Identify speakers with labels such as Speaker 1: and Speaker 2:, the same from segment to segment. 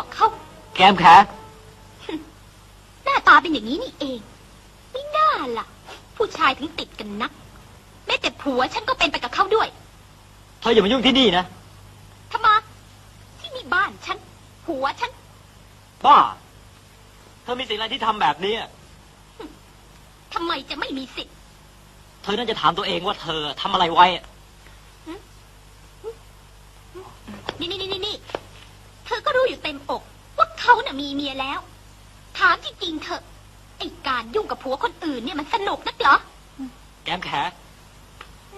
Speaker 1: อบแย่งผัวเขา
Speaker 2: แกมแข
Speaker 1: หน้าตาเป็นอย่างนี้นี่เองไม่น่าล่ะ ผู้ชายถึงติดกันนัก แม้แต่ผัวฉันก็เป็นไปกับเขาด้วย
Speaker 2: เธออย่ามายุ่งที่นี่นะ
Speaker 1: ทำไมที่นี่บ้านฉัน ผัวฉัน
Speaker 2: บ้า เธอมีสิ่งอะไรที่ทำแบบนี้อะ
Speaker 1: ทำไมจะไม่มีสิทธิ์
Speaker 2: เธอน่าจะถามตัวเองว่าเธอทำอะไรไว้อะ
Speaker 1: นี่นี่นี่นี่เธอ ก็รู้อยู่เต็มอก ว่าเขาน่ะมีเมียแล้ว ถามจริงๆเถอะ ไอการยุ่งกับผัวคนอื่นเนี่ยมันสนุกนักเหรอ
Speaker 2: แกมแข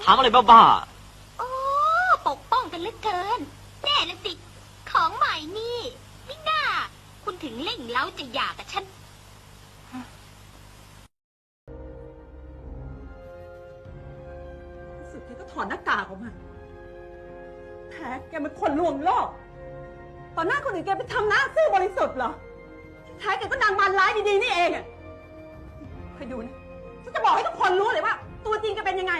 Speaker 2: ถามอะไรบ้า
Speaker 1: โอ้ปกป้องกันเหลือเกิน แน่ละสิ ของใหม่นี่ไม่น่า คุณถึงเล่งเล้าจะหย่ากับฉัน
Speaker 3: สุดแกก็ถอดหน้ากากออกมาแท้แกเป็นคนลวงโลก ต่อหน้าคนอื่นแกไปทำหน้าซื่อบริสุทธิ์เหรอที่แท้แกก็นางมารร้ายดีๆนี่เองอะคอยดูนะฉันจะบอกให้ทุกคนรู้เลยว่า ตัวจริงแกเป็นยังไง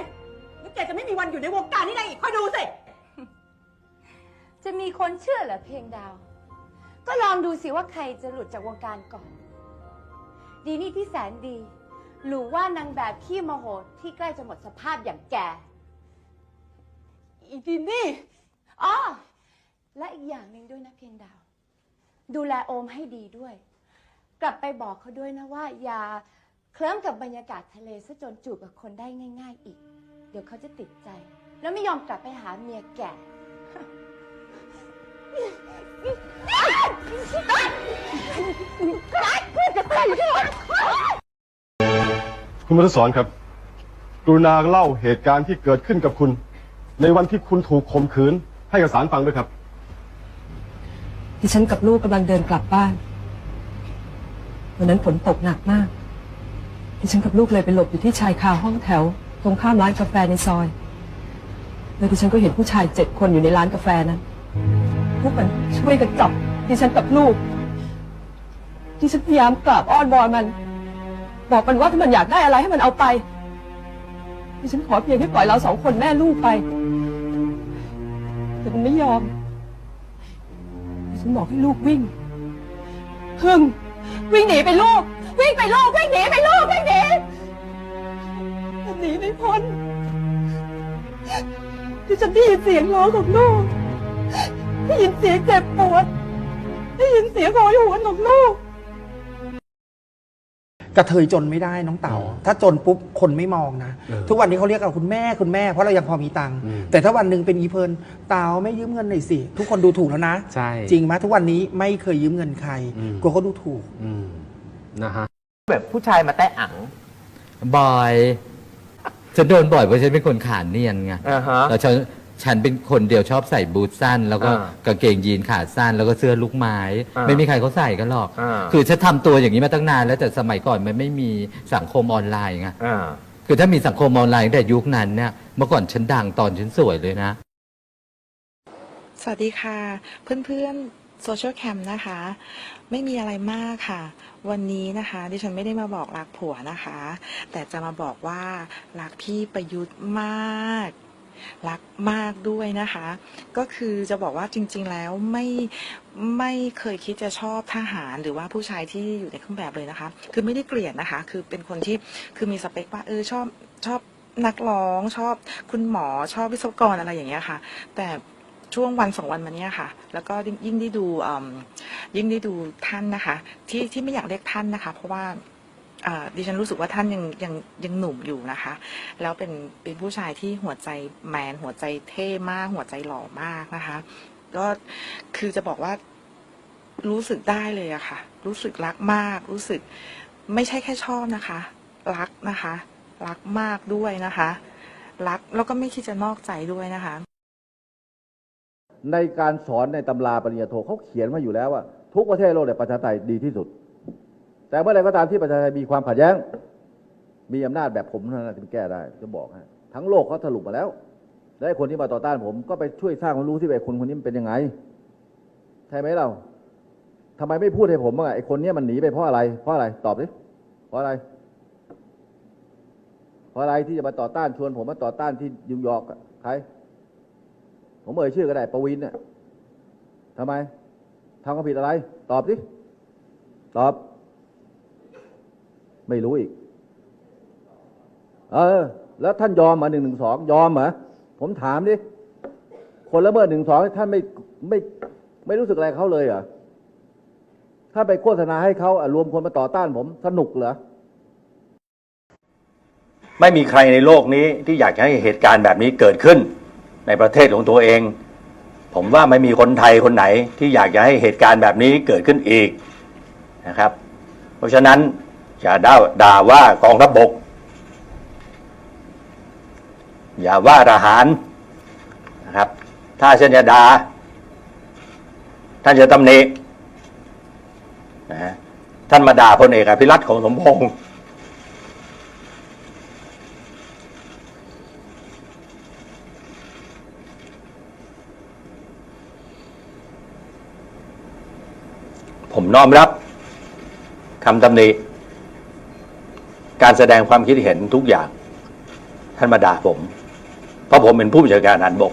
Speaker 3: แล้วแกจะไม่มีวันอยู่ในวงการนี้ได้อีกคอยดูสิ
Speaker 4: จะมีคนเชื่อเหรอเพียงดาว ก็ลองดูสิว่าใครจะหลุดจากวงการก่อน ดีนี่ที่แสนดี หรือว่านางแบบขี้โมโหที่ใกล้จะหมดสภาพอย่างแก
Speaker 3: อีดินนี่
Speaker 4: อ๋อและ อีกอย่างหนึ่งด้วยนะเพียงดาว ดูแลโอมให้ดีด้วย กลับไปบอกเขาด้วยนะว่า อย่าเคลิ้มกับบรรยากาศทะเลซะจนจูบกับคนได้ง่าย ๆ อีก เดี๋ยวเขาจะติดใจ แล้วไม่ยอมกลับไปหาเมียแก่
Speaker 5: คุณมรสอนครับ กรุณาเล่าเหตุการณ์ที่เกิดขึ้นกับคุณ ในวันที่คุณถูกข่มขืนให้กับสารฟังด้วยครับ
Speaker 6: ดิฉันกับลูกกำลังเดินกลับบ้านวันนั้นฝนตกหนักมาก ดิฉันกับลูกเลยไปหลบอยู่ที่ชายคาห้องแถว ตรงข้ามร้านกาแฟในซอย แล้วดิฉันก็เห็นผู้ชายเจ็ดคนอยู่ในร้านกาแฟนั้นพวกมันช่วยกันจับดิฉันกับลูก ดิฉันพยายามกราบอ้อนวอนมัน บอกมันว่าถ้ามันอยากได้อะไรให้มันเอาไป ดิฉันขอเพียงให้ปล่อยเราสองคนแม่ลูกไป แต่มันไม่ยอม ฉันบอกให้ลูกวิ่งพึ่งวิ่งหนีไปลูก วิ่งไปลูก วิ่งหนีไปลูก วิ่งหนีหนีไม่พ้นที่ฉันได้ยินเสียงร้องของลูกได้ยินเสียงเจ็บปวดได้ยินเสียงโหยหวนของลูก
Speaker 7: ระเทยจนไม่ได้น้องเต๋าถ้าจนปุ๊บคนไม่มองนะ ทุกวันนี้เขาเรียกเราคุณแม่คุณแม่เพราะเรายังพอมีตังค์แต่ถ้าวันหนึ่งเป็นอีเพลินเต๋าไม่ยืมเงินหน่อยสิ ทุกคนดูถูกแล้วนะ
Speaker 8: ใช่
Speaker 7: จริงไหมทุกวันนี้ไม่เคยยืมเงินใคร
Speaker 8: อืม
Speaker 7: กลัวเขาดูถูก
Speaker 8: อืมนะฮะ
Speaker 9: แบบผู้ชายมาแตะอัง
Speaker 10: บ่อย ฉันโดนบ่อยเพราะฉันเป็นคนขานเนียนไง
Speaker 9: อ่าฮะ
Speaker 10: แล้วฉัน ฉันเป็นคนเดียวชอบใส่บูทสั้น แล้วก็
Speaker 9: อ่ากา
Speaker 10: งเกงยีนขาสั้น แล้วก็เสื้อลูกไม้
Speaker 9: อ่า
Speaker 10: ไม่มีใครเขาใส่กันหรอก
Speaker 9: อ่า
Speaker 10: คือฉันทำตัวอย่างนี้มาตั้งนานแล้วแต่สมัยก่อนมันไม่มีสังคมออนไลน์ไง
Speaker 9: อ่า
Speaker 10: คือถ้ามีสังคมออนไลน์ตั้งแต่ยุคนั้นเนี่ย เมื่อก่อนฉันดังตอนฉันสวยเลยนะ
Speaker 11: สวัสดีค่ะ เพื่อนๆโซเชียลแคมนะคะ ไม่มีอะไรมากค่ะ วันนี้นะคะ ดิฉันไม่ได้มาบอกรักผัวนะคะ แต่จะมาบอกว่ารักพี่ประยุทธ์มาก รักมากด้วยนะคะ ก็คือจะบอกว่าจริง ๆ แล้วไม่ไม่เคยคิดจะชอบทหารหรือว่าผู้ชายที่อยู่ในเครื่องแบบเลยนะคะ คือไม่ได้เกลียดนะคะ คือเป็นคนที่คือมีสเปคว่าเออชอบชอบนักร้องชอบคุณหมอชอบวิศวกรอะไรอย่างเงี้ยค่ะ แต่ช่วงวันสองวันมาเนี้ยค่ะ แล้วก็ยิ่งได้ดูยิ่งได้ดูท่านนะคะ ที่ที่ไม่อยากเรียกท่านนะคะ เพราะว่า อ่าดิฉันรู้สึกว่าท่านยังยังยังหนุ่มอยู่นะคะ แล้วเป็นเป็นผู้ชายที่หัวใจแมนหัวใจเท่มาก หัวใจหล่อมากนะคะ ก็คือจะบอกว่ารู้สึกได้เลยอะค่ะ รู้สึกรักมาก รู้สึกไม่ใช่แค่ชอบนะคะ รักนะคะ รักมากด้วยนะคะ รักแล้วก็ไม่คิดจะนอกใจด้วยนะคะ
Speaker 12: ในการสอนในตำราปริญญาโทเขาเขียนมาอยู่แล้วว่า ทุกประเทศโลกเนี่ยประชาธิปไตยดีที่สุด แต่เมื่อไรก็ตามที่ประชาธิปไตยมีความขัดแย้ง มีอำนาจแบบผมเท่านั้นที่แก้ได้จะบอกให้ทั้งโลกเขาสรุปมาแล้ว และไอ้คนที่มาต่อต้านผมก็ไปช่วยสร้างความรู้ที่ไอ้คนคนนี้มันเป็นยังไงใช่ไหมเราทำไมไม่พูดให้ผมบ้างไอ้คนนี้มันหนีไปเพราะอะไร เพราะอะไรตอบดิเพราะอะไร เพราะอะไรที่จะมาต่อต้านชวน ผมมาต่อต้านที่นิวยอร์กใคร ผมเอ่ยชื่อก็ได้ประวินเนี่ยทำไมทำความผิดอะไร ตอบสิตอบ ไม่รู้อีก เออ แล้วท่านยอมเหรอหนึ่งหนึ่งสองยอมเหรอผมถามดิคนละเมิดหนึ่งสองท่านไม่ไม่ไม่รู้สึกอะไรเขาเลยเหรอถ้าไปโฆษณาให้เขาอะรวมคนมาต่อต้านผมสนุกเหรอ
Speaker 13: ไม่มีใครในโลกนี้ที่อยากให้เหตุการณ์แบบนี้เกิดขึ้น ในประเทศของตัวเอง ผมว่าไม่มีคนไทยคนไหนที่อยากจะให้เหตุการณ์แบบนี้เกิดขึ้นอีกนะครับ เพราะฉะนั้น อย่าด่าด่าว่ากองทัพบก อย่าว่าทหารนะครับ ถ้าเช่นจะด่าท่านจะตำหนินะฮะท่านมาด่าพลเอกอภิรัตของสมพงษ์ผมน้อมรับคำตำหนิ การแสดงความคิดเห็นทุกอย่างท่านมาด่าผม เพราะผมเป็นผู้บัญชาการทหารบก